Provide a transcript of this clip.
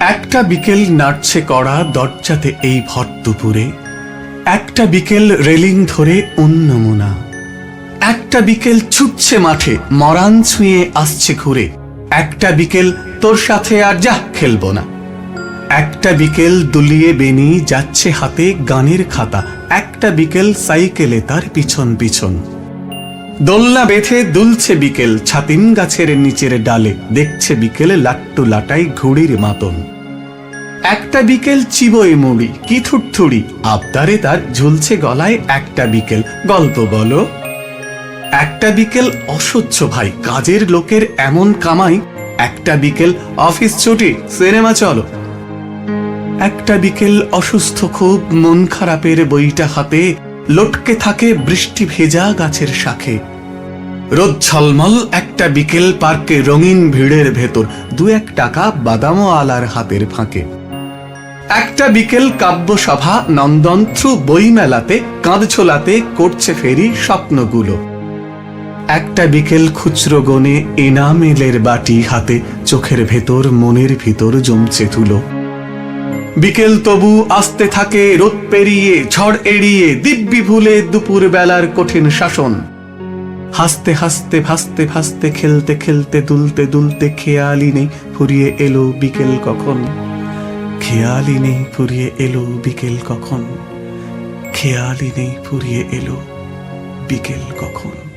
একটা বিকেল নাড়ছে কড়া দরজাতে এই ভর দুপুরে। একটা বিকেল রেলিং ধরে অন্যমনা একটা বিকেল ছুটছে মাঠে মরান ছুঁয়ে আসছে ঘুরে। একটা বিকেল তোর সাথে আর যা খেলব না। একটা বিকেল দুলিয়ে বেনি যাচ্ছে হাতে গানের খাতা। একটা বিকেল সাইকেলে তার পিছন পিছন। দোলনা বেঁধে দুলছে বিকেল, ছাতিম গাছের নিচের ডালে। দেখছে বিকেল লাট্টু লাটাই ঘুড়ির মাতন। একটা বিকেল চিবই মুড়ি, কি থুড়থুড়ি আবদারে তার ঝুলছে গলায় একটা বিকেল, গল্প বলো। একটা বিকেল অসহ্য ভাই, কাজের লোকের এমন কামাই। একটা বিকেল অফিস ছুটি, সিনেমা চলো। একটা বিকেল অসুস্থ খুব, মন খারাপের বইটা হাতে। লটকে থাকে বৃষ্টি ভেজা গাছের শাখে। রোদ ঝলমল একটা বিকেল পার্কে, রঙিন ভিড়ের ভেতর। দু এক টাকা বাদামও আলার হাতের ফাঁকে। একটা বিকেল কাব্যসভা নন্দন থ্রু বইমেলাতে কাঁধছোলাতে করছে ফেরি স্বপ্নগুলো। একটা বিকেল খুচরো গনে এনামেলের বাটি হাতে, চোখের ভেতর মনের ভিতর জমছে তুলো বিকেল তবু আসতে থাকে, রোদ পেরিয়ে, ঝড় এড়িয়ে, দিব্যি ভুলে দুপুর বেলার কঠিন শাসন। হাসতে হাসতে, ভাসতে ভাসতে, খেলতে খেলতে, দুলতে দুলতে খেয়ালি নেই, ফুরিয়ে এলো বিকেল কখন। খেয়ালি নেই ফুরিয়ে এলো বিকেল কখন? খেয়ালই নেই ফুরিয়ে এলো বিকেল কখন?